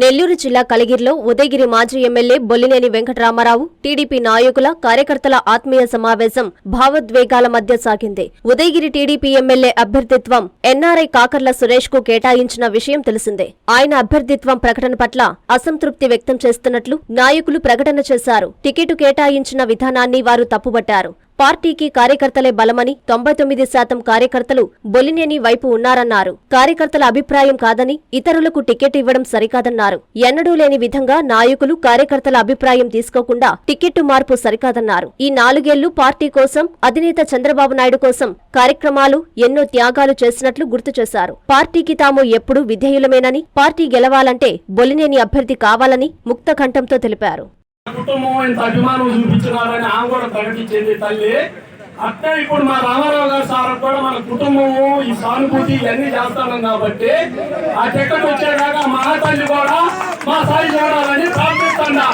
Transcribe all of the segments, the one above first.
నెల్లూరు జిల్లా కలిగిరిలో ఉదయగిరి మాజీ MLA Bollineni Venkataramarao TDP నాయకుల కార్యకర్తల ఆత్మీయ సమావేశం భావోద్వేగాల మధ్య సాగింది. ఉదయగిరి టీడీపీ ఎమ్మెల్యే అభ్యర్థిత్వం ఎన్ఆర్ఐ కాకర్ల సురేష్కు కేటాయించిన విషయం తెలిసిందే. ఆయన అభ్యర్థిత్వం ప్రకటన పట్ల అసంతృప్తి వ్యక్తం చేస్తున్నట్లు నాయకులు ప్రకటన చేశారు. టికెటు కేటాయించిన విధానాన్ని వారు తప్పుబట్టారు. పార్టీకి కార్యకర్తలే బలమని తొంభై తొమ్మిది శాతం కార్యకర్తలు బొలినేని వైపు ఉన్నారన్నారు. కార్యకర్తల అభిప్రాయం కాదని ఇతరులకు టికెట్ ఇవ్వడం సరికాదన్నారు. ఎన్నడూ లేని విధంగా నాయకులు కార్యకర్తల అభిప్రాయం తీసుకోకుండా టికెట్టు మార్పు సరికాదన్నారు. ఈ నాలుగేళ్ళు పార్టీ కోసం అధినేత చంద్రబాబు నాయుడు కోసం కార్యక్రమాలు ఎన్నో త్యాగాలు చేసినట్లు గుర్తు చేశారు. పార్టీకి తాము ఎప్పుడూ విధేయులమేనని పార్టీ గెలవాలంటే బొలినేని అభ్యర్థి కావాలని ముక్త కంఠంతో తెలిపారు. కుటుంబం ఇంత అభిమానం చూపించినారని ఆమె కూడా ప్రకటించింది తల్లి. అట్టే ఇప్పుడు మా రామారావు గారు సార్ కూడా మన కుటుంబము ఈ సానుభూతి ఇవన్నీ చేస్తాను కాబట్టి ఆ టికెట్ వచ్చేదాకా మా తల్లి కూడా మా సాయి చూడాలని ప్రార్థిస్తున్నా.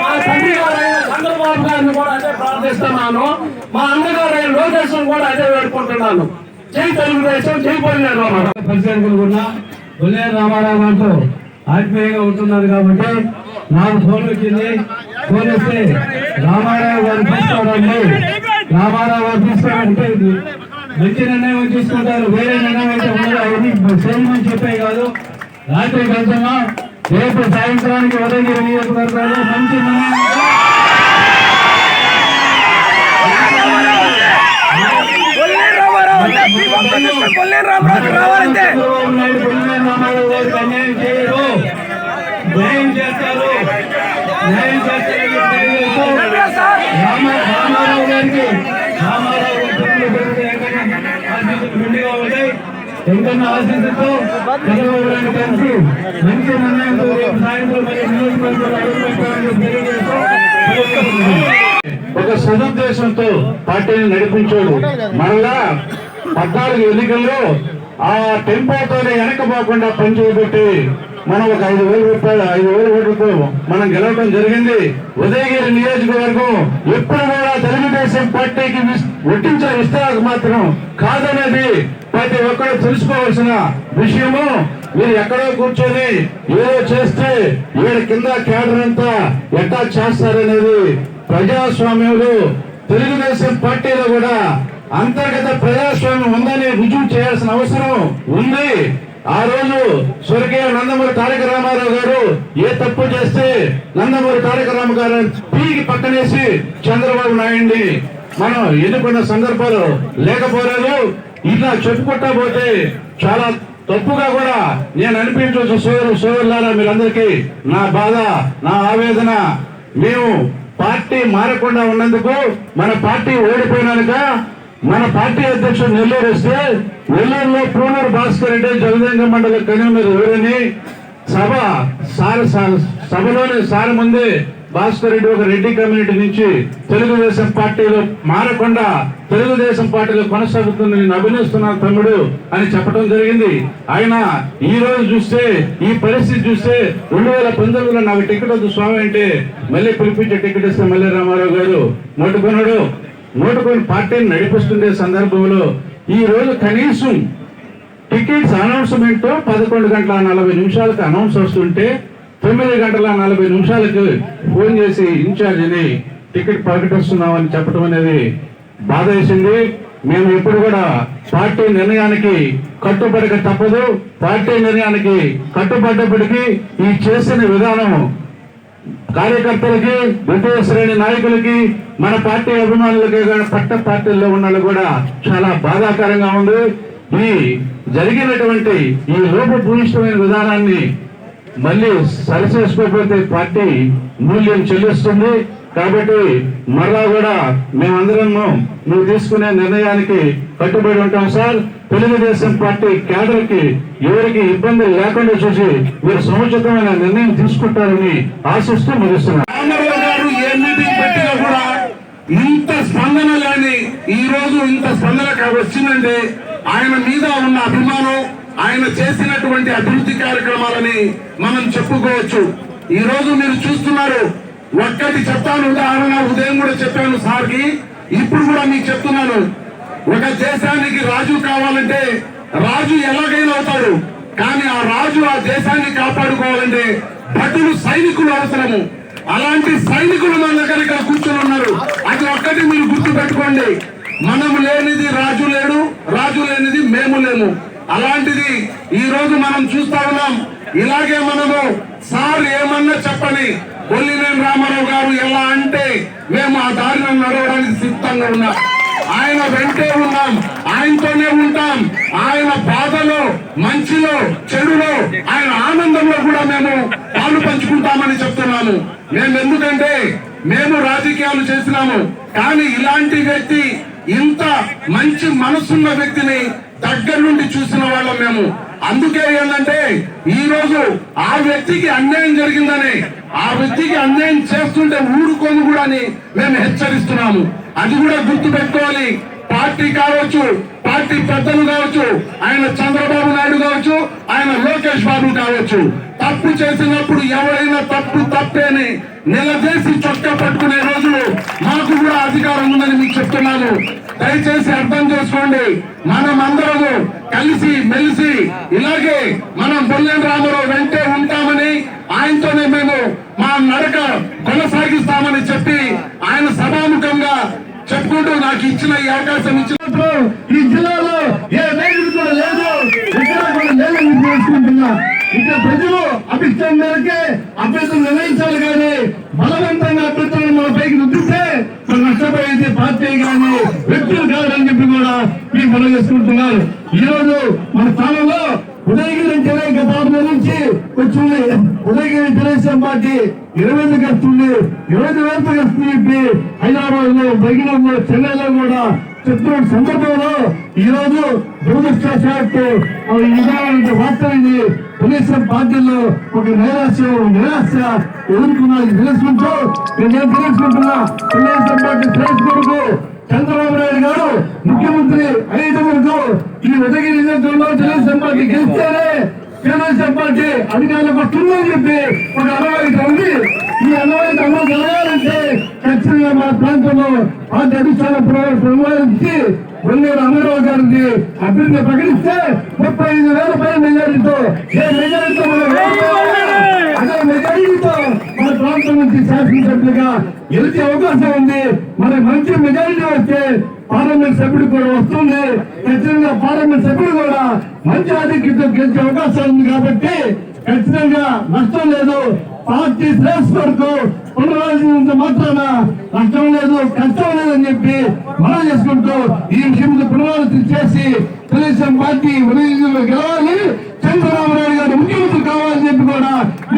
మా తండ్రి గారు చంద్రబాబు గారిని కూడా అదే ప్రార్థిస్తున్నాను. మా అన్నగారు అయిన లోకేష్ కూడా అదే వేడుకుంటున్నాను. జై తెలుగుదేశం జై పోయినారు రామారావు. పరిచయం ఉన్న రామారావు గారితో ఆత్మీయంగా ఉంటున్నారు కాబట్టి నాకు ఫోన్ వచ్చింది ఫోన్ వస్తే రామారావు గారు తీసుకోవడండి రామారావు గారు తీసుకోవడానికి మంచి నిర్ణయం తీసుకుంటారు వేరే నిర్ణయం అయితే ఉండదు అవన్నీ చేయమని చెప్పే కాదు రాత్రి వెళ్తున్నా రేపు సాయంత్రానికి ఉదయగిరి నియోజకవర్గాలు మంచి రామారావు గారికి అన్యాయం చేయరు న్యాయం చేస్తారు. న్యాయం చేస్తారని రామ- రామారావు గారికి రామారావు గారి మెండుగా ఉంటాయి ఎంతన్నా ఆశీస్సులతో చంద్రబాబు నాయుడు కలిసి మంచి నిర్ణయంతో రేపు సాయంత్రం మరి నియోజకవర్గంలో అడుగుపెట్టాలని తెలియజేస్తూ ఒక సదుద్దేశంతో పార్టీని నడిపించాడు. మరలా పద్నాలుగు ఎన్నికల్లో ఆ టెంపోతోనే వెనకపోకుండా పనిచేయబెట్టి మనం ఒక ఐదు వేల రూపాయలు ఐదు వేల ఓట్లతో మనం గెలవడం జరిగింది. ఉదయగిరి నియోజకవర్గం ఎప్పుడు కూడా తెలుగుదేశం పార్టీకి విస్- ఒట్టించిన విస్తరాకు మాత్రం కాదనేది ప్రతి ఒక్కరు తెలుసుకోవాల్సిన విషయము. మీరు ఎక్కడో కూర్చొని ఏదో చేస్తే వీళ్ళ కింద కేడర్ అంతా ఎట్లా చేస్తారనేది ప్రజాస్వామ్యంలో తెలుగుదేశం పార్టీలో కూడా అంతర్గత ప్రజాస్వామ్యం ఉందని రుజువు చేయాల్సిన అవసరం ఉంది. ఆ రోజు స్వర్గీయ నందమూరి తారక రామారావు గారు ఏ తప్పు చేస్తే నందమూరి తారక రామ గారు పీకి పక్కనేసి చంద్రబాబు నాయుడిని మనం ఎన్నుకున్న సందర్భాలు లేకపోలేదు. ఇట్లా చెప్పుకుంటా పోతే చాలా తప్పుగా కూడా నేను అనిపించవచ్చు సోదరు సోదరులారా మీరందరికీ నా బాధ నా ఆవేదన. మేము పార్టీ మారకుండా ఉన్నందుకు మన పార్టీ ఓడిపోయినాక మన పార్టీ అధ్యక్షుడు నెల్లూరు వస్తే నెల్లూరులో పూనూరు భాస్కర్ రెడ్డి జగదేంద్ర మండల కన్వీనర్ ఎవరని సభ సార్ సభలోనే సభలోని సార్ ముందే భాస్కర్ రెడ్డి ఒక రెడ్డి కమ్యూనిటీ నుంచి తెలుగుదేశం పార్టీలో మారకుండా తెలుగుదేశం పార్టీలో కొనసాగుతుంది నేను అభినందిస్తున్నాను తమ్ముడు అని చెప్పడం జరిగింది. ఆయన ఈ రోజు చూస్తే ఈ పరిస్థితి చూస్తే రెండు వేల పంతొమ్మిదిలో నాకు టికెట్ వద్దు స్వామి అంటే మళ్ళీ పిలిపించే టికెట్ ఇస్తే మళ్ళీ రామారావు గారు మొట్టుకున్నాడు నోటుకొని పార్టీని నడిపిస్తుండే సందర్భంలో ఈ రోజు కనీసం టికెట్స్ అనౌన్స్మెంట్ పదకొండు గంటల నలభై నిమిషాలకు అనౌన్స్ వస్తుంటే తొమ్మిది గంటల నలభై నిమిషాలకు ఫోన్ చేసి ఇన్ఛార్జిని టికెట్ ప్రకటిస్తున్నామని చెప్పడం అనేది బాధ వేసింది. మేము ఎప్పుడు కూడా పార్టీ నిర్ణయానికి కట్టుబడక తప్పదు. పార్టీ నిర్ణయానికి కట్టుబడ్డప్పటికీ ఈ చేసిన విధానం కార్యకర్తలకి ద్వితీయ శ్రేణి నాయకులకి మన పార్టీ అభిమానులకి పట్ట పార్టీల్లో ఉన్న వాళ్ళు కూడా చాలా బాధాకరంగా ఉంది. ఈ జరిగినటువంటి ఈ లోపభూయిష్టమైన విధానాన్ని మళ్ళీ సరిచేసుకోకపోతే పార్టీ మూల్యం చెల్లిస్తుంది. కాబట్టి మరలా కూడా మేమందరము నువ్వు తీసుకునే నిర్ణయానికి కట్టుబడి ఉంటాం సార్. తెలుగుదేశం పార్టీ కేడర్కి ఎవరికి ఇబ్బంది లేకుండా చూసి మీరు సముచితమైన నిర్ణయం తీసుకుంటారని ఆశిస్తూ ముగిస్తున్నారు గారు ఇంత స్పందన లేని ఈ రోజు ఇంత స్పందన వచ్చిందంటే ఆయన మీద ఉన్న అభిమానం ఆయన చేసినటువంటి అభివృద్ధి కార్యక్రమాలని మనం చెప్పుకోవచ్చు. ఈ రోజు మీరు చూస్తున్నారు ఒక్కటి చెప్తాను ఉదాహరణ ఉదయం కూడా చెప్పాను సార్కి ఇప్పుడు కూడా మీకు చెప్తున్నాను. ఒక దేశానికి రాజు కావాలంటే రాజు ఎలాగైనా అవుతాడు. కానీ ఆ రాజు ఆ దేశాన్ని కాపాడుకోవాలంటే భటులు సైనికులు అవసరము. అలాంటి సైనికులు మన దగ్గర ఇక్కడ కూర్చొని ఉన్నారు. అది ఒక్కటి మీరు గుర్తు పెట్టుకోండి మనం లేనిది రాజు లేడు రాజు లేనిది మేము లేము. అలాంటిది ఈ రోజు మనం చూస్తా ఉన్నాం. ఇలాగే మనము సార్ ఏమన్నా చెప్పని బొల్లినేని రామారావు గారు ఎలా అంటే మేము ఆ దారిన నడవడానికి సిద్ధంగా ఉన్నాం. ఆయన వెంటే ఉన్నాం. ఆయనతోనే ఉంటాం. ఆయన బాధలో మంచిలో చెడులో ఆయన ఆనందంలో కూడా మేము పాలు పంచుకుంటామని చెప్తున్నాము. మేము ఎందుకంటే మేము రాజకీయాలు చేసినాము కానీ ఇలాంటి వ్యక్తి ఇంత మంచి మనసున్న వ్యక్తిని దగ్గర నుండి చూసిన వాళ్ళం మేము. అందుకే ఏంటంటే ఈ రోజు ఆ వ్యక్తికి అన్యాయం జరిగిందని ఆ వ్యక్తికి అన్యాయం చేస్తుంటే ఊరుకోను కూడా అని మేము హెచ్చరిస్తున్నాము. అది కూడా గుర్తు పెట్టుకోవాలి పార్టీ కావచ్చు పార్టీ పెద్దలు కావచ్చు ఆయన చంద్రబాబు నాయుడు కావచ్చు ఆయన లోకేష్ బాబు కావచ్చు. తప్పు చేసినప్పుడు ఎవరైనా తప్పు తప్పేని నిలదీసి చొక్కా పట్టుకునే రోజులు మాకు కూడా అధికారం ఉందని మీకు చెప్తున్నాను. దయచేసి అర్థం చేసుకోండి. మనం అందరము కలిసి మెలిసి ఇలాగే మనం బొల్లెం రామారావు వెంటే ఉంటామని ఆయనతోనే మేము మా నడక కొనసాగిస్తామని చెప్పి ఆయన సభాముఖంగా చెప్పుకుంటూ నాకు ఇచ్చిన ఈ అవకాశం ఇచ్చినప్పుడు ఈ జిల్లాలో ఏ రైతు కూడా లేదు. ఇక్కడ కూడా లేదని తెలుసుకుంటున్నా ఇక్కడ ప్రజలు అభిష్టం మేరకే అభ్యర్థులు నిర్ణయించాలి కానీ బలవంతంగా అభ్యర్థులను మన పైకి రుద్దిస్తే మన నష్టపోయేది పార్టీ కానీ వ్యక్తులు కాదని చెప్పి కూడా మీరు మనం చేసుకుంటున్నారు. ఈ రోజు మన స్థానంలో ఉదయగిరి నుంచి అనేక పార్టీ నుంచి వచ్చింది ఉదయగిరి తెలుగుదేశం పార్టీ ఇరవై ఐదుకి వస్తుంది ఇరవై ఐదు వేలకు వస్తుంది చెప్పి హైదరాబాద్లో బెంగళూరులో చెన్నైలో కూడా చెప్తున్న సందర్భంలో ఈ రోజు దురదృష్టవశాత్తు ఈ వార్త ఇది తెలుగుదేశం పార్టీలో ఒక నైరాశ్యం నిరాశ ఎదుర్కొన్నది తెలుసుకుంటూ నేను తెలుసుకుంటున్నా? తెలుగుదేశం పార్టీ తెలుసుకుంటూ చంద్రబాబు నాయుడు గారు ముఖ్యమంత్రి ఐదు వరకు ఈ ఉదగిరి నియోజకవర్గంలో తెలుగుదేశం పార్టీ గెలిస్తేనే తెలుగుదేశం పార్టీ అధికారులకు వస్తుందని చెప్పి ఒక అలవాటు ఉంది. ఈ అలవాటు అమలు జరగాలంటే ఖచ్చితంగా మా ప్రాంతంలో పార్టీ అధిష్టాన ప్రమాణించి వెళ్ళే అమరావు గారిని అభివృద్ధి ప్రకటిస్తే ముప్పై ఐదు వేల పైన మెజారిటీతో ఏ మెజారిటీతో మనం ఓడిపోవాలి. అదే మెజారిటీతో మన ప్రాంతం నుంచి శాసనసభ్యులుగా గెలిచే అవకాశం ఉంది. మరి మంచి మెజారిటీ వస్తే పార్లమెంట్ సభ్యుడు కూడా వస్తుంది. ఖచ్చితంగా పార్లమెంట్ సభ్యుడు కూడా మంచి ఆధిక్యత గెలిచే అవకాశం ఉంది కాబట్టి ఖచ్చితంగా నష్టం లేదు. పార్టీ శ్రేష్ఠ వరకు పునరాలోచించినంత మాత్రాన నష్టం లేదు కష్టం లేదని చెప్పి మనం చేసుకుంటూ ఈ విషయంలో పునరాలోచన చేసి తెలుగుదేశం పార్టీ ఉదయంలో గెలవాలి. చంద్రబాబు నాయుడు గారు ముఖ్యమంత్రి కావాలని చెప్పి కూడా మీకు సభాపూర్వకంగా తెలియజేసుకుంటూ సెలవుకుంటాం